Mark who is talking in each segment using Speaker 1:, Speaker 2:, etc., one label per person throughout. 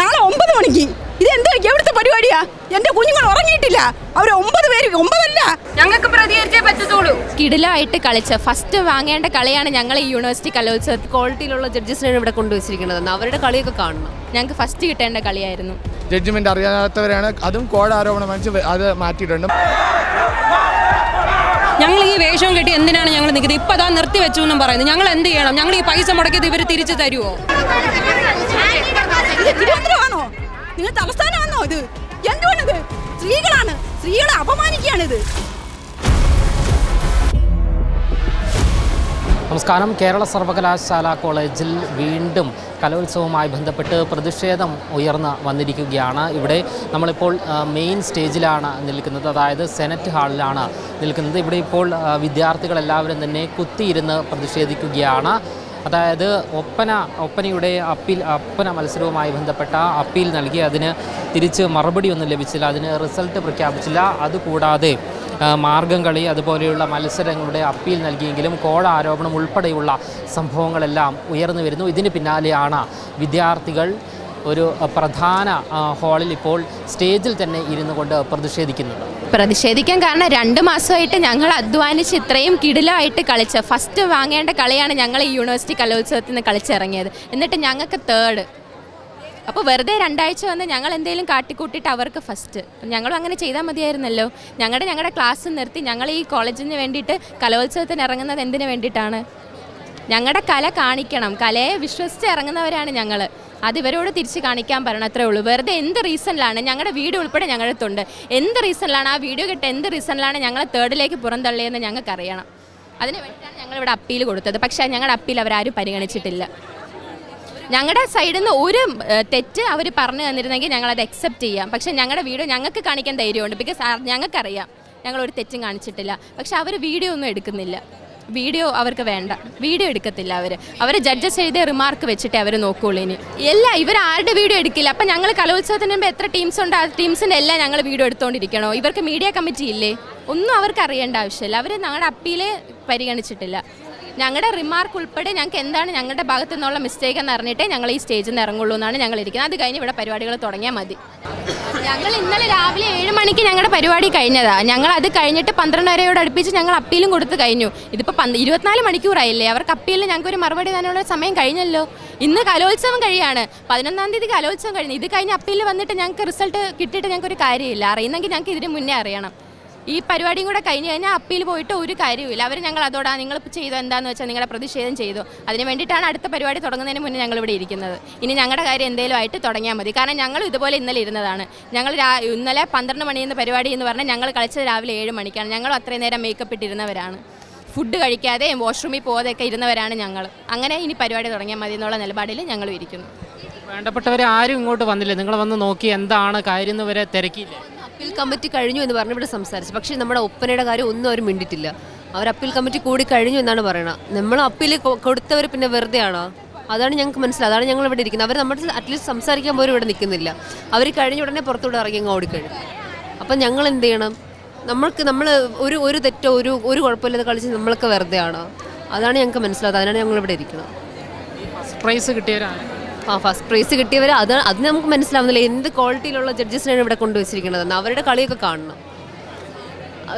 Speaker 1: നാളെ ഒമ്പത് മണിക്ക്. ഇത് എന്താ എവിടുത്തെ പരിപാടിയാ? എന്റെ കുഞ്ഞുങ്ങൾ ഉറങ്ങിയിട്ടില്ല. അവർ ഒമ്പത് പേര് ഒമ്പതല്ല.
Speaker 2: ഞങ്ങൾക്ക് പ്രതികരിച്ചേ പറ്റത്തുള്ളൂ.
Speaker 3: കിടിലായിട്ട് കളിച്ച ഫസ്റ്റ് വാങ്ങേണ്ട കളിയാണ് ഞങ്ങൾ ഈ യൂണിവേഴ്സിറ്റി കലോത്സവത്തിൽ
Speaker 4: ക്വാളിറ്റിയിലുള്ള ജഡ്ജസിനാണ് ഇവിടെ കൊണ്ടുവച്ചിരിക്കുന്നത്. അവരുടെ കളിയൊക്കെ കാണണം.
Speaker 3: ഞങ്ങൾക്ക് ഫസ്റ്റ് കിട്ടേണ്ട കളിയായിരുന്നു.
Speaker 5: ജഡ്ജ്മെന്റ് അറിയാത്തവരാണ്. അതും കോടാരോപണം മനസ്സിൽ വെച്ച് അത് മാറ്റിയിട്ടുണ്ട്.
Speaker 6: ഞങ്ങൾ ഈ വേഷം കെട്ടി എന്തിനാണ് ഞങ്ങൾ നിൽക്കുന്നത് ഇപ്പൊ അതാ നിർത്തി വെച്ചു എന്നും പറയുന്നത് ഞങ്ങൾ എന്ത് ചെയ്യണം? ഞങ്ങൾ ഈ പൈസ മുടക്കിയത് ഇവർ തിരിച്ചു തരുമോ
Speaker 1: ഇത് തിരുവനന്തപുരമാണോ? നിങ്ങൾ തലസ്ഥാനമാണോ ഇത്? എന്തുകൊണ്ടിത് സ്ത്രീകളാണ്. സ്ത്രീകളെ അപമാനിക്കുകയാണിത്.
Speaker 7: നമസ്കാരം. കേരള സർവകലാശാല കോളേജിൽ വീണ്ടും കലോത്സവവുമായി ബന്ധപ്പെട്ട് പ്രതിഷേധം ഉയർന്ന് വന്നിരിക്കുകയാണ്. ഇവിടെ നമ്മളിപ്പോൾ മെയിൻ സ്റ്റേജിലാണ് നിൽക്കുന്നത്. അതായത് സെനറ്റ് ഹാളിലാണ് നിൽക്കുന്നത്. ഇവിടെ ഇപ്പോൾ വിദ്യാർത്ഥികളെല്ലാവരും തന്നെ കുത്തിയിരുന്ന് പ്രതിഷേധിക്കുകയാണ്. അതായത് ഒപ്പന ഒപ്പനയുടെ അപ്പീൽ ഒപ്പന മത്സരവുമായി ബന്ധപ്പെട്ട അപ്പീൽ നൽകി. അതിന് തിരിച്ച് മറുപടിയൊന്നും ലഭിച്ചില്ല. അതിന് റിസൾട്ട് പ്രഖ്യാപിച്ചില്ല. അതുകൂടാതെ മാർഗം കളി അതുപോലെയുള്ള മത്സരങ്ങളുടെ അപ്പീൽ നൽകിയെങ്കിലും കോഴ ആരോപണം ഉൾപ്പെടെയുള്ള സംഭവങ്ങളെല്ലാം ഉയർന്നു വരുന്നു. ഇതിന് പിന്നാലെയാണ് വിദ്യാർത്ഥികൾ ഒരു പ്രധാന ഹാളിൽ ഇപ്പോൾ സ്റ്റേജിൽ തന്നെ ഇരുന്നു കൊണ്ട് പ്രതിഷേധിക്കുന്നത്
Speaker 3: പ്രതിഷേധിക്കാൻ കാരണം രണ്ട് മാസമായിട്ട് ഞങ്ങൾ അധ്വാനിച്ച് ഇത്രയും കിടിലമായിട്ട് കളിച്ച ഫസ്റ്റ് വാങ്ങേണ്ട കളിയാണ് ഞങ്ങൾ ഈ യൂണിവേഴ്സിറ്റി കലോത്സവത്തിൽ നിന്ന് കളിച്ചിറങ്ങിയത്. എന്നിട്ട് ഞങ്ങൾക്ക് തേർഡ് അപ്പോൾ വെറുതെ രണ്ടാഴ്ച വന്ന് ഞങ്ങൾ എന്തെങ്കിലും കാട്ടിക്കൂട്ടിയിട്ട് അവർക്ക് ഫസ്റ്റ് ഞങ്ങളും അങ്ങനെ ചെയ്താൽ മതിയായിരുന്നല്ലോ. ഞങ്ങളുടെ ഞങ്ങളുടെ ക്ലാസ് നിർത്തി ഞങ്ങൾ ഈ കോളേജിന് വേണ്ടിയിട്ട് കലോത്സവത്തിന് ഇറങ്ങുന്നത് എന്തിനു വേണ്ടിയിട്ടാണ്? ഞങ്ങളുടെ കല കാണിക്കണം. കലയെ വിശ്വസിച്ച് ഇറങ്ങുന്നവരാണ് ഞങ്ങൾ അത് ഇവരോട് തിരിച്ച് കാണിക്കാൻ പറയണം അത്രേ ഉള്ളൂ. വെറുതെ എന്ത് റീസണിലാണ്? ഞങ്ങളുടെ വീഡിയോ ഉൾപ്പെടെ ഞങ്ങളുടെ അടുത്തുണ്ട്. എന്ത് റീസണിലാണ്? ആ വീഡിയോ കിട്ട എന്ത് റീസണിലാണ് ഞങ്ങൾ തേർഡിലേക്ക് പുറന്തള്ളിയെന്ന് ഞങ്ങൾക്ക് അറിയണം അതിന് വേണ്ടിയിട്ടാണ് ഞങ്ങളിവിടെ അപ്പീൽ കൊടുത്തത്. പക്ഷേ ഞങ്ങളുടെ അപ്പീൽ അവരാരും പരിഗണിച്ചിട്ടില്ല. ഞങ്ങളുടെ സൈഡിൽ നിന്ന് ഒരു തെറ്റ് അവർ പറഞ്ഞു തന്നിരുന്നെങ്കിൽ ഞങ്ങളത് അക്സെപ്റ്റ് ചെയ്യാം. പക്ഷേ ഞങ്ങളുടെ വീഡിയോ ഞങ്ങൾക്ക് കാണിക്കാൻ ധൈര്യമുണ്ട്. ബിക്കോസ് ഞങ്ങൾക്കറിയാം. ഞങ്ങളൊരു തെറ്റും കാണിച്ചിട്ടില്ല. പക്ഷേ അവർ വീഡിയോ ഒന്നും എടുക്കുന്നില്ല. വീഡിയോ അവർക്ക് വേണ്ട. വീഡിയോ എടുക്കത്തില്ല അവർ അവർ ജഡ്ജസ് എഴുതിയ റിമാർക്ക് വെച്ചിട്ടേ അവർ നോക്കുകയുള്ളൂ ഇനി. എല്ലാ ഇവർ ആരുടെ വീഡിയോ എടുക്കില്ല? അപ്പം ഞങ്ങൾ കലോത്സവത്തിന് മുമ്പ് എത്ര ടീംസ് ഉണ്ട് ആ ടീംസിന്റെ എല്ലാം ഞങ്ങൾ വീഡിയോ എടുത്തുകൊണ്ടിരിക്കണോ ഇവർക്ക് മീഡിയ കമ്മിറ്റി ഇല്ലേ? ഒന്നും അവർക്ക് അറിയേണ്ട ആവശ്യമില്ല. അവർ ഞങ്ങളുടെ അപ്പീലേ പരിഗണിച്ചിട്ടില്ല. ഞങ്ങളുടെ റിമാർക്ക് ഉൾപ്പെടെ ഞങ്ങൾക്ക് എന്താണ് ഞങ്ങളുടെ ഭാഗത്തു നിന്നുള്ള മിസ്റ്റേക്ക് എന്ന് അറിഞ്ഞിട്ടേ ഞങ്ങൾ ഈ സ്റ്റേജിൽ നിന്ന് ഇറങ്ങുള്ളൂ എന്നാണ് ഞങ്ങൾ ഇരിക്കുന്നത്. അത് കഴിഞ്ഞ് ഇവിടെ പരിപാടികൾ തുടങ്ങിയാൽ മതി. ഞങ്ങൾ ഇന്നലെ രാവിലെ ഏഴ് മണിക്ക് ഞങ്ങളുടെ പരിപാടി കഴിഞ്ഞതാ. ഞങ്ങൾ അത് കഴിഞ്ഞിട്ട് പന്ത്രണ്ട് വരെയോട് അടുപ്പിച്ച് ഞങ്ങൾ അപ്പീലും കൊടുത്ത് കഴിഞ്ഞു. ഇതിപ്പോൾ ഇരുപത്തിനാല് മണിക്കൂറായില്ലേ? അവർക്ക് അപ്പീലിന് ഞങ്ങൾക്ക് ഒരു മറുപടി തന്നെയുള്ള സമയം കഴിഞ്ഞല്ലോ. ഇന്ന് കലോത്സവം കഴിയാണ്. പതിനൊന്നാം തീയതി കലോത്സവം കഴിഞ്ഞു. ഇത് കഴിഞ്ഞ് അപ്പീൽ വന്നിട്ട് ഞങ്ങൾക്ക് റിസൾട്ട് കിട്ടിയിട്ട് ഞങ്ങൾക്ക് ഒരു കാര്യമില്ല. അറിയുന്നെങ്കിൽ ഞങ്ങൾക്ക് ഇതിന് മുന്നേ അറിയണം. ഈ പരിപാടിയും കൂടെ കഴിഞ്ഞ് കഴിഞ്ഞാൽ അപ്പീൽ പോയിട്ട് ഒരു കാര്യവുമില്ല. അവർ ഞങ്ങൾ അതോടാ നിങ്ങൾ ചെയ്തോ എന്താന്ന് വെച്ചാൽ നിങ്ങളുടെ പ്രതിഷേധം ചെയ്തു. അതിന് വേണ്ടിയിട്ടാണ് അടുത്ത പരിപാടി തുടങ്ങുന്നതിന് മുന്നേ ഞങ്ങൾ ഇവിടെ ഇരിക്കുന്നത്. ഇനി ഞങ്ങളുടെ കാര്യം എന്തെങ്കിലും ആയിട്ട് തുടങ്ങിയാൽ മതി. കാരണം ഞങ്ങൾ ഇതുപോലെ ഇന്നലെ ഇരുന്നതാണ്. ഞങ്ങൾ ഇന്നലെ പന്ത്രണ്ട് മണിയെന്ന് പരിപാടി എന്ന് പറഞ്ഞാൽ ഞങ്ങൾ കളിച്ചത് രാവിലെ ഏഴ് മണിക്കാണ്. ഞങ്ങൾ അത്രയും നേരം മേക്കപ്പ് ഇട്ടിരുന്നവരാണ്. ഫുഡ് കഴിക്കാതെ വാഷ്റൂമിൽ പോകാതെയൊക്കെ ഇരുന്നവരാണ് ഞങ്ങൾ. അങ്ങനെ ഇനി പരിപാടി തുടങ്ങിയാൽ മതി എന്നുള്ള നിലപാടിൽ ഞങ്ങൾ ഇരിക്കുന്നു.
Speaker 7: വേണ്ടപ്പെട്ടവരെ ആരും ഇങ്ങോട്ട് വന്നില്ല. നിങ്ങൾ വന്ന് നോക്കി എന്താണ് കാര്യം എന്ന് വരെ തിരക്കിയില്ലേ?
Speaker 4: അപ്പീൽ കമ്മിറ്റി കഴിഞ്ഞു എന്ന് പറഞ്ഞ് ഇവിടെ സംസാരിച്ചു. പക്ഷേ നമ്മുടെ ഒപ്പനയുടെ കാര്യം ഒന്നും അവർ മിണ്ടിട്ടില്ല അവർ അപ്പീൽ കമ്മിറ്റി കൂടി കഴിഞ്ഞു എന്നാണ് പറയുന്നത് നമ്മൾ അപ്പീൽ കൊടുത്തവർ പിന്നെ വെറുതെ ആണോ അതാണ് ഞങ്ങൾക്ക് മനസ്സിലായത് അതാണ് ഞങ്ങൾ ഇവിടെ ഇരിക്കുന്നത്. അവർ നമ്മുടെ അറ്റ്ലീസ്റ്റ് സംസാരിക്കാൻ പോലും ഇവിടെ നിൽക്കുന്നില്ല. അവർ കഴിഞ്ഞ ഉടനെ പുറത്തൂടെ ഇറങ്ങി അങ്ങ് ഓടിക്കഴിഞ്ഞു. അപ്പം ഞങ്ങൾ എന്ത് ചെയ്യണം? നമ്മൾക്ക് നമ്മൾ ഒരു ഒരു തെറ്റോ ഒരു ഒരു കുഴപ്പമില്ലാതെ കളിച്ച് നമ്മൾക്ക് വെറുതെ ആണോ അതാണ് ഞങ്ങൾക്ക് മനസ്സിലായത് അതിനാണ് ഞങ്ങൾ ഇവിടെ ഇരിക്കുന്നത്.
Speaker 7: പ്രൈസ് കിട്ടിയവരാണ്.
Speaker 4: ആ ഫസ്റ്റ് പ്രൈസ് കിട്ടിയവർ അത് അത് നമുക്ക് മനസ്സിലാവുന്നില്ല. എന്ത് ക്വാളിറ്റിയിലുള്ള ജഡ്ജസിനാണ് ഇവിടെ കൊണ്ടുവച്ചിരിക്കുന്നത്? അവരുടെ കളിയൊക്കെ കാണണം.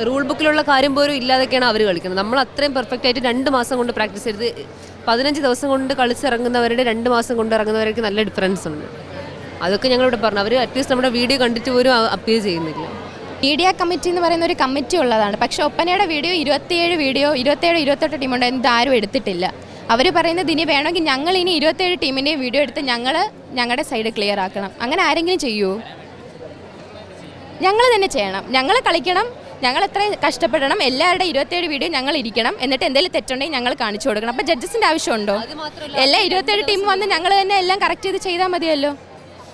Speaker 4: റൂൾ ബുക്കിലുള്ള കാര്യം പോലും ഇല്ലാതൊക്കെയാണ് അവർ കളിക്കുന്നത്. നമ്മൾ അത്രയും പെർഫെക്റ്റ് ആയിട്ട് രണ്ട് മാസം കൊണ്ട് പ്രാക്ടീസ് ചെയ്ത് പതിനഞ്ച് ദിവസം കൊണ്ട് കളിച്ചിറങ്ങുന്നവരുടെ രണ്ട് മാസം കൊണ്ട് ഇറങ്ങുന്നവർക്ക് നല്ല ഡിഫറൻസ് ഉണ്ട്. അതൊക്കെ ഞങ്ങളിവിടെ പറഞ്ഞു. അവർ അറ്റ്ലീസ്റ്റ് നമ്മുടെ വീഡിയോ കണ്ടിട്ട് പോലും അപ്പീൽ ചെയ്യുന്നില്ല.
Speaker 3: മീഡിയ കമ്മിറ്റി എന്ന് പറയുന്ന ഒരു കമ്മിറ്റി ഉള്ളതാണ്. പക്ഷേ ഒപ്പനയുടെ വീഡിയോ ഇരുപത്തിയേഴ് വീഡിയോ ഇരുപത്തേഴ് ഇരുപത്തെട്ട് ടീമുണ്ട് ഇതാരും എടുത്തിട്ടില്ല. അവർ പറയുന്നത് ഇനി വേണമെങ്കിൽ ഞങ്ങൾ ഇനി ഇരുപത്തേഴ് ടീമിന്റെയും വീഡിയോ എടുത്ത് ഞങ്ങൾ ഞങ്ങളുടെ സൈഡ് ക്ലിയർ ആക്കണം. അങ്ങനെ ആരെങ്കിലും ചെയ്യുമോ ഞങ്ങൾ തന്നെ ചെയ്യണം. ഞങ്ങൾ കളിക്കണം. ഞങ്ങൾ എത്ര കഷ്ടപ്പെടണം. എല്ലാവരുടെ ഇരുപത്തേഴ് വീഡിയോ ഞങ്ങൾ ഇരിക്കണം. എന്നിട്ട് എന്തെങ്കിലും തെറ്റുണ്ടെങ്കിൽ ഞങ്ങൾ കാണിച്ചു കൊടുക്കണം. അപ്പോൾ ജഡ്ജസിന്റെ ആവശ്യമുണ്ടോ? എല്ലാ ഇരുപത്തേഴ് ടീം വന്ന് ഞങ്ങൾ തന്നെ എല്ലാം കറക്റ്റ് ചെയ്ത് ചെയ്താൽ മതിയല്ലോ.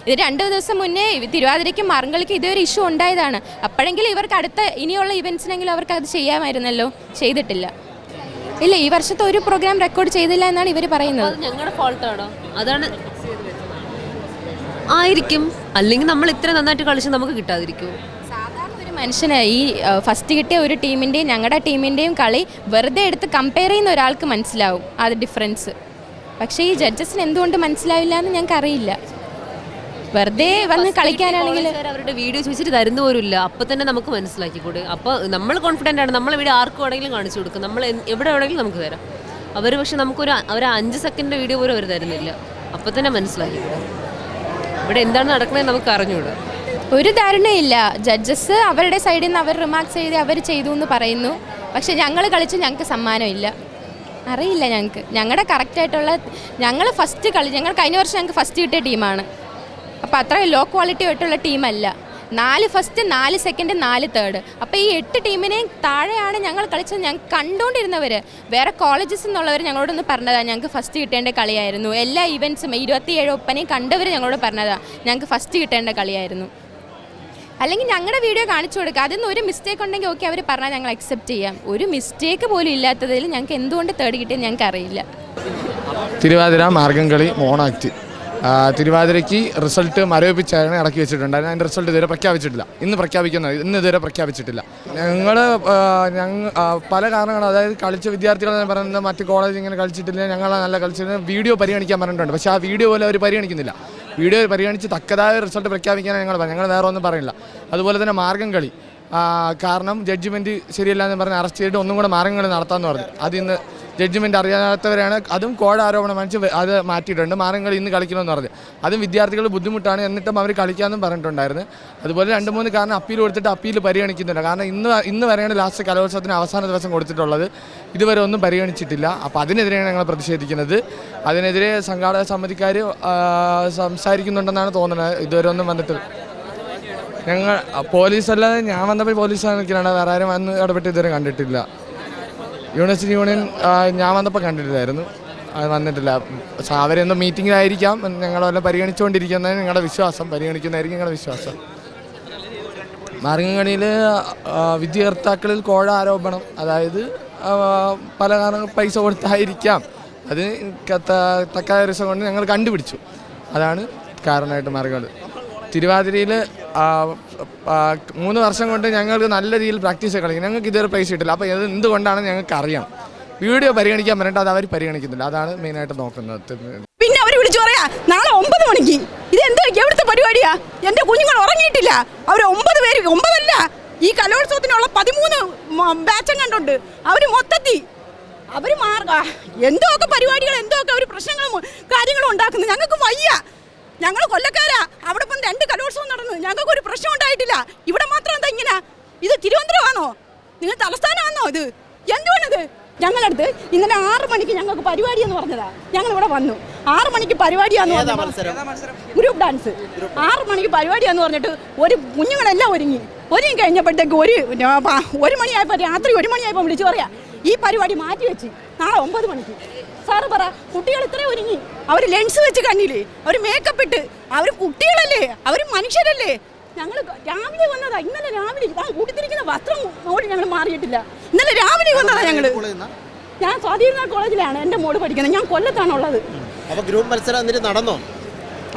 Speaker 3: ഇത് രണ്ട് ദിവസം മുന്നേ തിരുവാതിരയ്ക്കും മാർഗളിക്കും ഇതൊരു ഇഷ്യൂ ഉണ്ടായതാണ്. അപ്പോഴെങ്കിലും ഇവർക്ക് അടുത്ത ഇനിയുള്ള ഇവൻസിനെങ്കിലും അവർക്ക് അത് ചെയ്യാമായിരുന്നല്ലോ. ചെയ്തിട്ടില്ല. ഇല്ല ഈ വർഷത്തെ ഒരു പ്രോഗ്രാം റെക്കോർഡ് ചെയ്തില്ല എന്നാണ് ഇവർ പറയുന്നത്.
Speaker 4: ഞങ്ങളുടെ ഫോൾട്ടാണോ അതാണ് ആയിരിക്കും. അല്ലെങ്കിൽ നമ്മൾ ഇത്ര നന്നായിട്ട് കളിച്ച് നമുക്ക് കിട്ടാതിരിക്കും.
Speaker 3: സാധാരണ ഒരു മനുഷ്യന് ഈ ഫസ്റ്റ് കിട്ടിയ ഒരു ടീമിന്റെയും ഞങ്ങളുടെ ടീമിന്റെയും കളി വെറുതെ എടുത്ത് കമ്പയർ ചെയ്യുന്ന ഒരാൾക്ക് മനസ്സിലാവും. അത് ഡിഫറൻസ് പക്ഷേ ഈ ജഡ്ജസിന് എന്തുകൊണ്ട് മനസ്സിലാവില്ല എന്ന് ഞങ്ങൾക്ക് അറിയില്ല. വെറുതെ വന്ന് കളിക്കാനാണെങ്കിൽ
Speaker 4: അവരുടെ വീഡിയോ ചോദിച്ചിട്ട് തരുന്ന പോലും ഇല്ല അപ്പൊ തന്നെ നമുക്ക് മനസ്സിലാക്കിക്കൂടെ അപ്പൊ നമ്മൾ കോൺഫിഡന്റ് ആണ്. നമ്മളെ വീട് ആർക്കും ആണെങ്കിലും കാണിച്ചു കൊടുക്കും. നമ്മൾ എവിടെ വേണമെങ്കിലും നമുക്ക് തരാം. അവർ പക്ഷെ നമുക്കൊരു അവർ ഒരു അഞ്ച് സെക്കൻഡ് വീഡിയോ പോലും അവർ തരുന്നില്ല. അപ്പൊ തന്നെ മനസ്സിലാക്കിക്കൂടെ ഇവിടെ എന്താണ് നടക്കുന്നത് നമുക്ക് അറിഞ്ഞൂടാ
Speaker 3: ഒരു ധാരണയില്ല. ജഡ്ജസ് അവരുടെ സൈഡിൽ നിന്ന് അവർ റിമാർക്സ് ചെയ്ത് അവർ ചെയ്തു എന്ന് പറയുന്നു. പക്ഷെ ഞങ്ങൾ കളിച്ച് ഞങ്ങൾക്ക് സമ്മാനമില്ല. അറിയില്ല ഞങ്ങൾക്ക്. ഞങ്ങളുടെ കറക്റ്റായിട്ടുള്ള ഞങ്ങൾ ഫസ്റ്റ് കളി ഞങ്ങൾ കഴിഞ്ഞ വർഷം ഞങ്ങൾക്ക് ഫസ്റ്റ് കിട്ടിയ ടീമാണ് അപ്പോൾ അത്ര ലോ ക്വാളിറ്റി ആയിട്ടുള്ള ടീമല്ല നാല് ഫസ്റ്റ് നാല് സെക്കൻഡ് നാല് തേർഡ് അപ്പോൾ ഈ എട്ട് ടീമിനെയും താഴെയാണ് ഞങ്ങൾ കളിച്ചത്. ഞങ്ങൾ കണ്ടുകൊണ്ടിരുന്നവർ വേറെ കോളേജസ് എന്നുള്ളവർ ഞങ്ങളോടൊന്ന് പറഞ്ഞതാണ് ഞങ്ങൾക്ക് ഫസ്റ്റ് കിട്ടേണ്ട കളിയായിരുന്നു. എല്ലാ ഇവന്റ്സും ഇരുപത്തിയേഴ് ഒപ്പനയും കണ്ടവർ ഞങ്ങളോട് പറഞ്ഞതാണ് ഞങ്ങൾക്ക് ഫസ്റ്റ് കിട്ടേണ്ട കളിയായിരുന്നു. അല്ലെങ്കിൽ ഞങ്ങളുടെ വീഡിയോ കാണിച്ചു കൊടുക്കുക അതിൽ നിന്ന് ഒരു മിസ്റ്റേക്ക് ഉണ്ടെങ്കിൽ ഓക്കെ അവർ പറഞ്ഞാൽ ഞങ്ങൾ അക്സെപ്റ്റ് ചെയ്യാം. ഒരു മിസ്റ്റേക്ക് പോലും ഇല്ലാത്തതിൽ ഞങ്ങൾക്ക് എന്തുകൊണ്ട് തേർഡ് കിട്ടിയെന്ന് ഞങ്ങൾക്ക് അറിയില്ല.
Speaker 5: തിരുവാതിര മാർഗംകളി മോണാക്ട് ആ, തിരുവാതിരയ്ക്ക് റിസൾട്ട് മരവിപ്പിച്ചാണ് ഇറക്കി വെച്ചിട്ടുണ്ടായിരുന്നു അതിന്റെ റിസൾട്ട് ഇതുവരെ പ്രഖ്യാപിച്ചിട്ടില്ല. ഇന്ന് പ്രഖ്യാപിക്കുന്ന ഇന്ന് ഇതുവരെ പ്രഖ്യാപിച്ചിട്ടില്ല. ഞങ്ങൾ ഞങ്ങൾ പല കാരണങ്ങളും അതായത് കളിച്ച വിദ്യാർത്ഥികൾ പറയുന്നത് മറ്റ് കോളേജ് ഇങ്ങനെ കളിച്ചിട്ടില്ല ഞങ്ങൾ നല്ല കളിച്ചിട്ട് വീഡിയോ പരിഗണിക്കാൻ പറഞ്ഞിട്ടുണ്ട്. പക്ഷേ ആ വീഡിയോ പോലെ അവർ പരിഗണിക്കുന്നില്ല. വീഡിയോ പരിഗണിച്ച് തക്കതായ റിസൾട്ട് പ്രഖ്യാപിക്കാനാണ് ഞങ്ങൾ ഞങ്ങൾ വേറെ ഒന്നും പറയില്ല അതുപോലെ തന്നെ മാർഗം കളി. കാരണം ജഡ്ജ്മെന്റ് ശരിയല്ല എന്ന് പറഞ്ഞ് അറസ്റ്റ് ചെയ്തിട്ട് ഒന്നും കൂടെ മാർഗം കളി നടത്താമെന്ന് പറഞ്ഞു. അത് ഇന്ന് ജഡ്ജ്മെന്റ് അറിയാത്തവരാണ്. അതും കോഴ ആരോപണം വെച്ച് അത് മാറ്റിയിട്ടുണ്ട്. മാറങ്ങൾ ഇന്ന് കളിക്കണമെന്ന് പറഞ്ഞു. അതും വിദ്യാർത്ഥികൾ ബുദ്ധിമുട്ടാണ് എന്നിട്ടും അവർ കളിക്കാമെന്നും പറഞ്ഞിട്ടുണ്ടായിരുന്നു. അതുപോലെ രണ്ട് മൂന്ന് കാരണം അപ്പീൽ കൊടുത്തിട്ട് അപ്പീൽ പരിഗണിക്കുന്നില്ല കാരണം ഇന്ന് ഇന്ന് വരെയാണ് ലാസ്റ്റ് കലോത്സവത്തിന് അവസാന ദിവസം കൊടുത്തിട്ടുള്ളത്. ഇതുവരെ ഒന്നും പരിഗണിച്ചിട്ടില്ല. അപ്പോൾ അതിനെതിരെയാണ് ഞങ്ങൾ പ്രതിഷേധിക്കുന്നത്. അതിനെതിരെ സംഘാടക സമിതിക്കാർ സംസാരിക്കുന്നുണ്ടെന്നാണ് തോന്നുന്നത്. ഇതുവരെ ഒന്നും വന്നിട്ട് ഞങ്ങൾ പോലീസ് അല്ലാതെ ഞാൻ വന്നപ്പോൾ പോലീസ് നിൽക്കലാണ് വേറെ ആരും വന്ന് ഇടപെട്ട് ഇതുവരെ കണ്ടിട്ടില്ല. യൂണിവേഴ്സിറ്റി യൂണിയൻ ഞാൻ വന്നപ്പോൾ കണ്ടിട്ടില്ലായിരുന്നു. അത് വന്നിട്ടില്ല. അവരെന്തോ മീറ്റിങ്ങിലായിരിക്കാം വല്ല പരിഗണിച്ചുകൊണ്ടിരിക്കുന്നത് ഞങ്ങളുടെ വിശ്വാസം പരിഗണിക്കുന്നതായിരിക്കും ഞങ്ങളുടെ വിശ്വാസം. മാർഗംകളിയിൽ വിദ്യാർത്ഥാക്കളിൽ കോഴ ആരോപണം അതായത് പല കാരണങ്ങൾ പൈസ കൊടുത്തായിരിക്കാം. അത് ക- തക്കായ രസം കൊണ്ട് ഞങ്ങൾ കണ്ടുപിടിച്ചു. അതാണ് കാരണമായിട്ട് മാർഗങ്ങൾ തിരുവാതിരയിൽ മൂന്ന് വർഷം കൊണ്ട് ഞങ്ങൾക്ക് നല്ല രീതിയിൽ പ്രാക്ടീസ് കളിക്കും. ഞങ്ങൾക്ക് ഇതുവരെ പ്ലേസ് കിട്ടില്ല. അപ്പോൾ ഇത് എന്തുകൊണ്ടാണ് ഞങ്ങൾക്ക് അറിയാം. വീഡിയോ പരിഗണിക്കാൻ പറഞ്ഞിട്ട് അത് അവർ പരിഗണിക്കുന്നില്ല. അതാണ് മെയിനായിട്ട് നോക്കുന്നത്.
Speaker 1: പിന്നെ അവർ വിളിച്ചു പറയാ നാളെ ഒമ്പത് മണിക്ക്. ഇത് എന്താ എവിടുത്തെ പരിപാടിയാ? എന്റെ കുഞ്ഞുങ്ങൾ ഉറങ്ങിയിട്ടില്ല. അവർ ഒമ്പത് പേര് ഒമ്പതല്ല. ഈ കലോത്സവത്തിനുള്ള പതിമൂന്ന് ബാച്ചും കണ്ടുണ്ട്. അവർ മൊത്തത്തി അവർ മാർഗ എന്തോ ഒക്കെ പരിപാടികൾ എന്തോ ഒക്കെ അവർ പ്രശ്നങ്ങളും കാര്യങ്ങളും ഉണ്ടാക്കുന്നു. ഞങ്ങൾക്ക് വയ്യ. ഞങ്ങൾ കൊല്ലക്കാരാ. അവിടെ ഇപ്പം രണ്ട് കലോത്സവം നടന്നു. ഞങ്ങൾക്ക് ഒരു പ്രശ്നം ഉണ്ടായിട്ടില്ല. ഇവിടെ മാത്രം എന്താ ഇങ്ങനെ? ഇത് തിരുവനന്തപുരമാണോ? നിങ്ങൾ തലസ്ഥാനമാണോ ഇത്? എന്തുവാണിത്? ഞങ്ങളടുത്ത് ഇന്നലെ ആറ് മണിക്ക് ഞങ്ങൾക്ക് പരിപാടി എന്ന് പറഞ്ഞതാ. ഞങ്ങൾ ഇവിടെ വന്നു. ആറ് മണിക്ക് പരിപാടിയാന്ന് പറഞ്ഞത്. Group dance. ആറ് മണിക്ക് പരിപാടിയാന്ന് പറഞ്ഞിട്ട് ഒരു കുഞ്ഞുങ്ങളെല്ലാം ഒരുങ്ങി. ഒരുങ്ങി കഴിഞ്ഞപ്പോഴത്തേക്ക് ഒരു ഒരു മണിയായപ്പോൾ രാത്രി ഒരു മണിയായപ്പോൾ വിളിച്ചു പറയാ ഈ പരിപാടി മാറ്റി വെച്ച് നാളെ ഒമ്പത് മണിക്ക്. സാറ് പറ കുട്ടികൾ ഇത്രയും ഒരുങ്ങി. അവർ ലെൻസ് വെച്ച് കണ്ണില്ലേ അവർ മേക്കപ്പ് ഇട്ട്. അവർ കുട്ടികളല്ലേ? അവർ മനുഷ്യരല്ലേ? ഞങ്ങൾ രാവിലെ വന്നതാ. ഇന്നലെ രാവിലെ ആ കൂട്ടിത്തിരിക്കുന്ന വസ്ത്രം പോലും ഞങ്ങൾ മാറിയിട്ടില്ല. ഇന്നലെ രാവിലെ വന്നതാ ഞങ്ങൾ ഞാൻ സ്വാധീന കോളേജിലാണ് എന്റെ മോൾ പഠിക്കുന്നത്. ഞാൻ കൊല്ലത്താണുള്ളത്
Speaker 8: അപ്പോൾ ഗ്രൂപ്പ് മത്സരം എന്നിട്ട് നടന്നോ?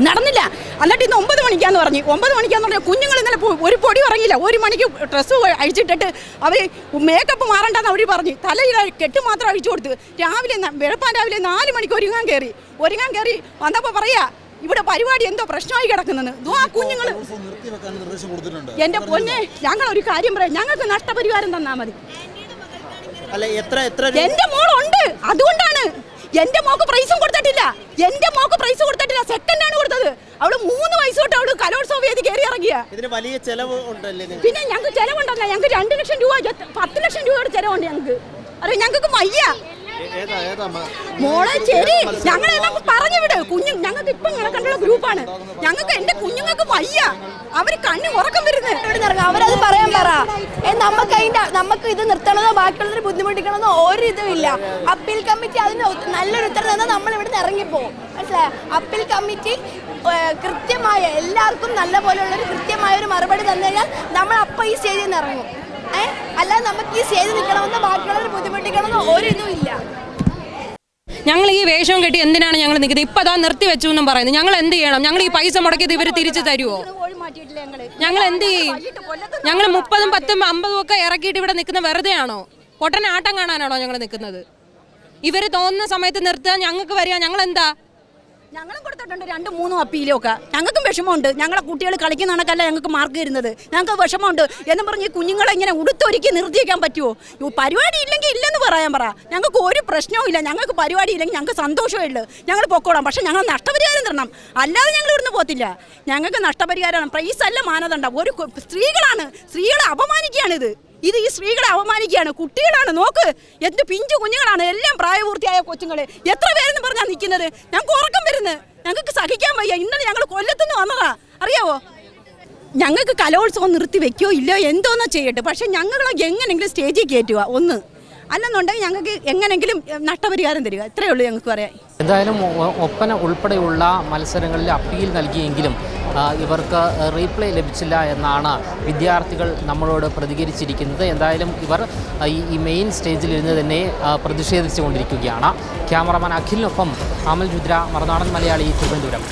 Speaker 1: നടന്നില്ല. എന്നിട്ട് ഇന്ന് ഒമ്പത് മണിക്കാന്ന് പറഞ്ഞു. ഒമ്പത് മണിക്കാന്ന് പറഞ്ഞാൽ കുഞ്ഞുങ്ങൾ ഇന്നലെ ഒരു പൊടി ഉറങ്ങിയില്ല. ഒരു മണിക്ക് ഡ്രസ്സ് അഴിച്ചിട്ടിട്ട് അവർ മേക്കപ്പ് മാറണ്ടെന്ന് അവർ പറഞ്ഞു. തലയിൽ കെട്ട് മാത്രം അഴിച്ചു കൊടുത്ത്. രാവിലെ വെളുപ്പാൻ രാവിലെ നാല് മണിക്ക് ഒരുങ്ങാൻ കയറി ഒരുങ്ങാൻ കയറി വന്നപ്പോൾ പറയാ ഇവിടെ പരിപാടി എന്തോ പ്രശ്നമായി കിടക്കുന്നത് ആ കുഞ്ഞുങ്ങൾ എന്റെ പൊന്നെ ഞങ്ങൾ ഒരു കാര്യം പറയാം. ഞങ്ങൾക്ക് നഷ്ടപരിഹാരം തന്നാൽ മതി. എന്റെ മോളുണ്ട്. അതുകൊണ്ടാണ് എന്റെ മോക്ക് പ്രൈസും കൊടുത്തിട്ടില്ല. എന്റെ മോക്ക് പ്രൈസ് കൊടുത്തിട്ടില്ല. സെക്കൻഡ് ആണ് കൊടുത്തത്. അവൾ മൂന്ന് വയസ്സ് തൊട്ട് അവൾ കലോത്സവ വേദി കയറി ഇറങ്ങിയ.
Speaker 8: ഇതിന് വലിയ ചെലവ് ഉണ്ടല്ലേ
Speaker 1: പിന്നെ ഞങ്ങൾക്ക് ചെലവുണ്ടല്ല. ഞങ്ങൾക്ക് രണ്ട് ലക്ഷം രൂപ പത്ത് ലക്ഷം രൂപയുടെ ചെലവുണ്ട് ഞങ്ങൾക്ക് അറിയാം? ഞങ്ങൾക്ക് വയ്യ. മോളെ ശരി ഞങ്ങളെല്ലാം പറഞ്ഞു വിട് കുഞ്ഞു ഞങ്ങൾക്ക് ഇപ്പൊ ഇങ്ങനെ കണ്ടുള്ള ഗ്രൂപ്പാണ്. ഞങ്ങൾക്ക് എന്റെ കുഞ്ഞുങ്ങൾക്ക് വയ്യ. അവർ കണ്ണു ഉറക്കം വരുന്നത്
Speaker 9: അവരത് പറയാൻ പറ. നമുക്ക് അതിന്റെ നമുക്ക് ഇത് നിർത്തണമെന്നോ ബാക്കിയുള്ളവർ ബുദ്ധിമുട്ടിക്കണമെന്നോ ഒരു ഇതും ഇല്ല. അപ്പീൽ കമ്മിറ്റി അതിന് നല്ലൊരു ഉത്തരം തന്നാൽ നമ്മൾ ഇവിടുന്ന് ഇറങ്ങിപ്പോകും മനസ്സിലായോ? അപ്പീൽ കമ്മിറ്റി കൃത്യമായ എല്ലാവർക്കും നല്ല പോലെയുള്ളൊരു കൃത്യമായ ഒരു മറുപടി തന്നു കഴിഞ്ഞാൽ നമ്മൾ അപ്പം ഈ സ്റ്റേജിൽ നിന്ന് ഇറങ്ങും. ഏ? അല്ലാതെ നമുക്ക് ഈ സ്റ്റേജിൽ നിൽക്കണമെന്നോ ബാക്കിയുള്ളവർ ബുദ്ധിമുട്ടിക്കണമെന്നോ ഒരു ഇല്ല.
Speaker 6: ഞങ്ങൾ ഈ വേഷം കെട്ടി എന്തിനാണ് ഞങ്ങൾ നിൽക്കുന്നത്? ഇപ്പം അതാ നിർത്തി വെച്ചു എന്നും പറയുന്നത് ഞങ്ങൾ എന്ത് ചെയ്യണം? ഞങ്ങൾ ഈ പൈസ മുടക്കിയത് ഇവർ തിരിച്ചു തരുമോ
Speaker 1: ഞങ്ങൾ.
Speaker 6: ഞങ്ങൾ എന്ത് ചെയ്യും? ഞങ്ങൾ മുപ്പതും പത്തും അമ്പതും ഒക്കെ ഇറക്കിയിട്ട് ഇവിടെ നിൽക്കുന്ന വെറുതെ ആണോ പൊട്ടനാട്ടം കാണാനാണോ ഞങ്ങൾ നിൽക്കുന്നത്? ഇവർ തോന്നുന്ന സമയത്ത് നിർത്തുക ഞങ്ങൾക്ക് വരിക ഞങ്ങൾ എന്താ
Speaker 1: ഞങ്ങളും കൊടുത്തിട്ടുണ്ട് രണ്ട് മൂന്നും അപ്പീലും ഒക്കെ ഞങ്ങൾക്കും വിഷമമുണ്ട്. ഞങ്ങളെ കുട്ടികൾ കളിക്കുന്ന കണക്കല്ല ഞങ്ങൾക്ക് മാർക്ക് തരുന്നത് ഞങ്ങൾക്ക് വിഷമമുണ്ട്. എന്ന് പറഞ്ഞ് ഈ കുഞ്ഞുങ്ങളെ ഇങ്ങനെ ഉടുത്തൊരുക്കി നിർത്തിയേക്കാൻ പറ്റുമോ? പരിപാടി ഇല്ലെങ്കിൽ ഇല്ലെന്ന് പറയാൻ പറ. ഞങ്ങൾക്ക് ഒരു പ്രശ്നവും ഇല്ല. ഞങ്ങൾക്ക് പരിപാടി ഇല്ലെങ്കിൽ ഞങ്ങൾക്ക് സന്തോഷമേ ഉള്ളൂ. ഞങ്ങൾ പൊക്കോളാം. പക്ഷെ ഞങ്ങൾ നഷ്ടപരിഹാരം തരണം. അല്ലാതെ ഞങ്ങൾ ഇവിടുന്ന് പോത്തില്ല ഞങ്ങൾക്ക് നഷ്ടപരിഹാരമാണ്. പ്രൈസ് അല്ല മാനദണ്ഡം. ഒരു സ്ത്രീകളാണ്. സ്ത്രീകളെ അപമാനിക്കുകയാണിത്. ഇത് ഈ സ്ത്രീകളെ അപമാനിക്കുകയാണ്. കുട്ടികളാണ് നോക്ക്. എന്റെ പിഞ്ചു കുഞ്ഞുങ്ങളാണ്. എല്ലാം പ്രായപൂർത്തിയായ കൊച്ചുങ്ങൾ. എത്ര പേരെന്ന് പറഞ്ഞാ നിൽക്കുന്നത് ഞങ്ങൾക്ക് ഉറക്കം വരുന്നത് ഞങ്ങൾക്ക് സഹിക്കാൻ വയ്യ. ഇന്നലെ ഞങ്ങൾ കൊല്ലത്തുനിന്ന് വന്നതാ. അറിയാവോ? ഞങ്ങൾക്ക് കലോത്സവം നിർത്തി വെക്കോ ഇല്ലയോ എന്തോന്നോ ചെയ്യട്ടെ. പക്ഷെ ഞങ്ങളെ എങ്ങനെങ്കിലും സ്റ്റേജിൽ കയറ്റുക ഒന്ന്. അല്ലെന്നുണ്ടെങ്കിൽ ഞങ്ങൾക്ക് എങ്ങനെങ്കിലും എ, നഷ്ടപരിഹാരം തരിക. ഇത്രയേ ഉള്ളൂ ഞങ്ങൾക്ക് പറയാൻ.
Speaker 7: എന്തായാലും ഒപ്പന ഉൾപ്പെടെയുള്ള മത്സരങ്ങളിൽ അപ്പീൽ നൽകിയെങ്കിലും ഇവർക്ക് റീപ്ലൈ ലഭിച്ചില്ല എന്നാണ് വിദ്യാർത്ഥികൾ നമ്മളോട് പ്രതികരിച്ചിരിക്കുന്നത്. എന്തായാലും ഇവർ ഈ മെയിൻ സ്റ്റേജിൽ ഇരുന്ന് തന്നെ പ്രതിഷേധിച്ചുകൊണ്ടിരിക്കുകയാണ്. ക്യാമറമാൻ അഖിലിനൊപ്പം അമൽ രുദ്ര മറുനാടൻ മലയാളി തിരുവനന്തപുരം.